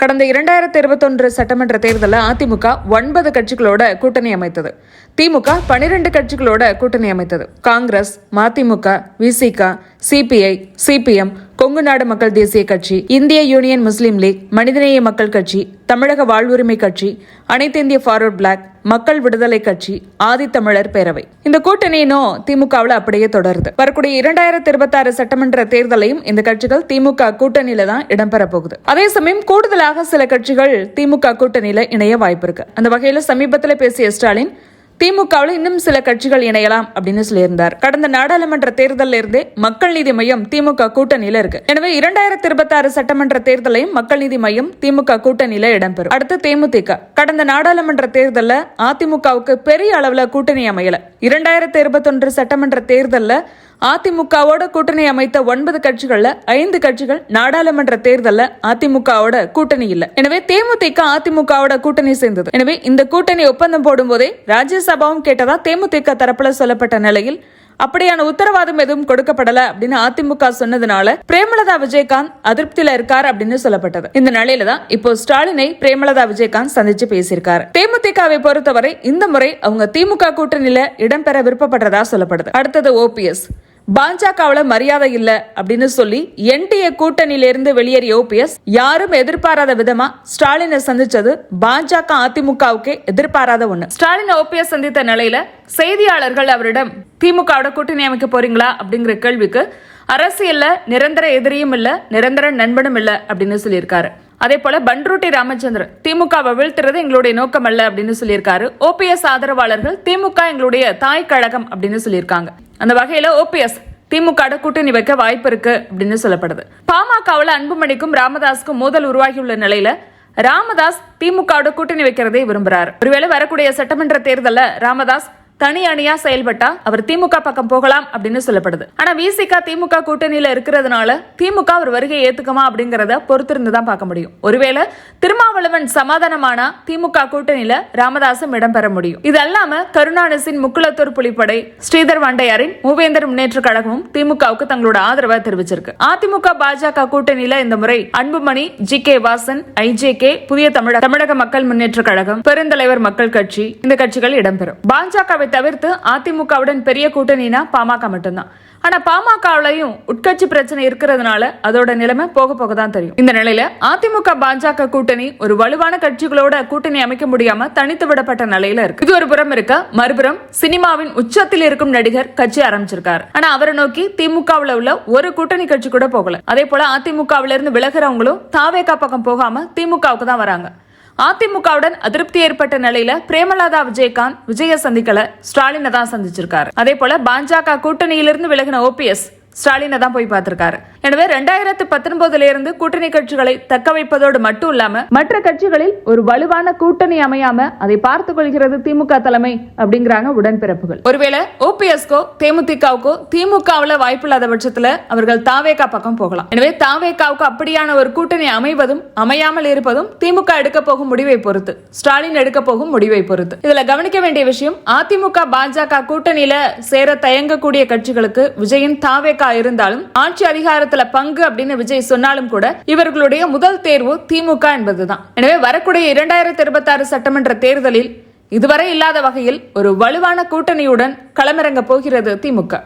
கடந்த இரண்டாயிரத்தி இருபத்தொன்று சட்டமன்ற தேர்தலில் அதிமுக ஒன்பது கட்சிகளோட கூட்டணி அமைத்தது. திமுக பனிரெண்டு கட்சிகளோட கூட்டணி அமைத்தது. Congress MDMK VCK CPI CPM Kongu Nadu Makkal Desiya கட்சி இந்திய யூனியன் முஸ்லீம் லீக் மனிதநேய மக்கள் கட்சி தமிழக வாழ்வுரிமை கட்சி அனைத்து இந்திய ஃபார்வர்ட் பிளாக் மக்கள் விடுதலை கட்சி ஆதித்தமிழர் பேரவை. இந்த கூட்டணியினும் திமுகவில் அப்படியே தொடருது. வரக்கூடிய இரண்டாயிரத்தி இருபத்தி சட்டமன்ற தேர்தலையும் இந்த கட்சிகள் திமுக கூட்டணியில தான் இடம்பெற போகுது. அதே சமயம் கூடுதலாக சில கட்சிகள் திமுக கூட்டணியில இணைய வாய்ப்பு இருக்கு. அந்த வகையில சமீபத்தில் பேசிய ஸ்டாலின் திமுகவில் இன்னும் சில கட்சிகள் இணையலாம் அப்படின்னு சொல்லியிருந்தார். கடந்த நாடாளுமன்ற தேர்தலில் இருந்தே மக்கள் நீதி மையம் திமுக கூட்டணியில இருக்கு. எனவே இரண்டாயிரத்தி இருபத்தி ஆறு சட்டமன்ற தேர்தலையும் மக்கள் நீதி மையம் திமுக கூட்டணியில இடம்பெறும். அடுத்து தேமுதிக. கடந்த நாடாளுமன்ற தேர்தலில் அதிமுகவுக்கு பெரிய அளவில் கூட்டணி அமையல. இரண்டாயிரத்தி இருபத்தொன்று சட்டமன்ற தேர்தலில் அதிமுகவோட கூட்டணி அமைத்த ஒன்பது கட்சிகள்ல ஐந்து கட்சிகள் நாடாளுமன்ற தேர்தல்ல அதிமுகவோட கூட்டணி இல்ல. எனவே தேமுதிக அதிமுகவோட கூட்டணி சேர்ந்தது. எனவே இந்த கூட்டணி ஒப்பந்தம் போடும்போதே ராஜ்யசபாவும் கேட்டதா தேமுதிக தரப்புல சொல்லப்பட்ட நிலையில் அப்படியான உத்தரவாதம் எதுவும் கொடுக்கப்படல அப்படின்னு அதிமுக சொன்னதுனால பிரேமலதா விஜயகாந்த் அதிருப்தியில இருக்கார் அப்படின்னு சொல்லப்பட்டது. இந்த நிலையில தான் இப்போ ஸ்டாலினை பிரேமலதா விஜயகாந்த் சந்திச்சு பேசியிருக்காரு. தேமுதிகவை பொறுத்தவரை இந்த முறை அவங்க திமுக கூட்டணியில இடம்பெற விருப்பப்படுறதா சொல்லப்படுது. அடுத்தது ஓபிஎஸ் பாஜகவில் மரியாதை இல்லை அப்படின்னு சொல்லி என்டிஏ கூட்டணியிலிருந்து வெளியேறிய ஓபிஎஸ் யாரும் எதிர்பாராத விதமா ஸ்டாலினை சந்திச்சது பாஜக அதிமுகவுக்கே எதிர்பாராத ஒண்ணு. ஸ்டாலின் ஓபிஎஸ் சந்தித்த நிலையில செய்தியாளர்கள் அவரிடம் திமுகவோட கூட்டணி அமைக்க போறீங்களா? அப்படிங்கிற கேள்விக்கு அரசியல்ல நிரந்தர எதிரியும் இல்ல நிரந்தர நண்பனும் இல்ல அப்படின்னு சொல்லியிருக்காரு. அதே போல பன்ருட்டி ராமச்சந்திரன் திமுகவை வீழ்த்துறது எங்களுடைய நோக்கம் அல்ல அப்படின்னு சொல்லியிருக்காரு. ஓபிஎஸ் ஆதரவாளர்கள் திமுக எங்களுடைய தாய் கழகம் அப்படின்னு சொல்லியிருக்காங்க. அந்த வகையில ஓபிஎஸ் திமுக கூட்டணி வைக்க வாய்ப்பு இருக்கு அப்படின்னு சொல்லப்படுது. பாமகவில் அன்புமணிக்கும் ராமதாஸுக்கும் மோதல் உருவாகியுள்ள நிலையில ராமதாஸ் திமுக கூட்டணி வைக்கிறதே விரும்புறாரு. ஒருவேளை வரக்கூடிய சட்டமன்ற தேர்தலில் ராமதாஸ் தனி அணியா செயல்பட்டா அவர் திமுக பக்கம் போகலாம் அப்படின்னு சொல்லப்படுது. ஆனா விசிக திமுக கூட்டணியில இருக்கிறதுனால திமுக அவர் வருகை ஏத்துக்குமா அப்படிங்கறத பொறுத்திருந்து தான் பார்க்க முடியும். ஒருவேளை திருமாவளவன் சமாதானமானா திமுக கூட்டணியில ராமதாசும் இடம்பெற முடியும். இது அல்லாம கருணாநிசின் முக்குளத்தூர் புலிப்படை ஸ்ரீதர் வண்டையாரின் மூவேந்தர் முன்னேற்ற கழகமும் திமுகவுக்கு தங்களோட ஆதரவை தெரிவிச்சிருக்கு. அதிமுக பாஜக கூட்டணியில இந்த முறை Anbumani G K Vasan IJK புதிய தமிழக தமிழக மக்கள் முன்னேற்ற கழகம் பெருந்தலைவர் மக்கள் கட்சி இந்த கட்சிகள் இடம்பெறும். பாஜகவை தவிர்த்து அதிமுகவுடன் பெரிய கூட்டணினா பாமக மட்டும்தான். ஆனா பாமகவிலையும் உட்கட்சி பிரச்சனை இருக்கிறதுனால அதோட நிலைமை போக போக தான் தெரியும். இந்த நிலையில அதிமுக பாஜக கூட்டணி ஒரு வலுவான கட்சிகளோட கூட்டணி அமைக்க முடியாம தனித்து விடப்பட்ட நிலையில இருக்கு. இது ஒரு புறம் இருக்க. மறுபுறம் சினிமாவின் உச்சத்தில் இருக்கும் நடிகர் கட்சி ஆரம்பிச்சிருக்காரு. ஆனா அவரை நோக்கி திமுகவுல உள்ள ஒரு கூட்டணி கட்சி கூட போகல. அதே போல அதிமுகவில இருந்து விலகிறவங்களும் தாவேகா பக்கம் போகாம திமுகவுக்கு தான் வராங்க. அதிமுகவுடன் அதிருப்தி ஏற்பட்ட நிலையில பிரேமலதா விஜயகாந்த் விஜய சந்திக்கல. ஸ்டாலினை தான் சந்திச்சிருக்காரு. அதே போல பாஜக கூட்டணியிலிருந்து விலகின ஓபிஎஸ் ஸ்டாலினை தான் போய் பார்த்திருக்காரு. எனவே ரெண்டாயிரத்து பத்தொன்பதுல இருந்து கூட்டணி கட்சிகளை தக்க வைப்பதோடு மட்டும் இல்லாம மற்ற கட்சிகளில் ஒரு வலுவான கூட்டணி அமையாம அதை பார்த்துக் கொள்கிறது திமுக தலைமை அப்படிங்கிறாங்க உடன்பிறப்புகள். ஒருவேளை ஓபிஎஸ்கோ தேமுதிகவுக்கோ திமுகவுல வாய்ப்பு இல்லாத பட்சத்துல அவர்கள் தாவேகா பக்கம் போகலாம். எனவே தாவேகாவுக்கு அப்படியான ஒரு கூட்டணி அமைவதும் அமையாமல் இருப்பதும் திமுக எடுக்க போகும் முடிவை பொறுத்து ஸ்டாலின் எடுக்க போகும் முடிவை பொறுத்து. இதுல கவனிக்க வேண்டிய விஷயம் அதிமுக பாஜக கூட்டணியில சேர தயங்கக்கூடிய கட்சிகளுக்கு விஜயின் தாவேகா இருந்தாலும் ஆட்சி அதிகாரத்தில் பங்கு அப்படின்னு விஜய் சொன்னாலும் கூட இவர்களுடைய முதல் தேர்வு திமுக என்பதுதான். எனவே வரக்கூடிய இரண்டாயிரத்தி இருபத்தி ஆறு சட்டமன்ற தேர்தலில் இதுவரை இல்லாத வகையில் ஒரு வலுவான கூட்டணியுடன் களமிறங்க போகிறது திமுக.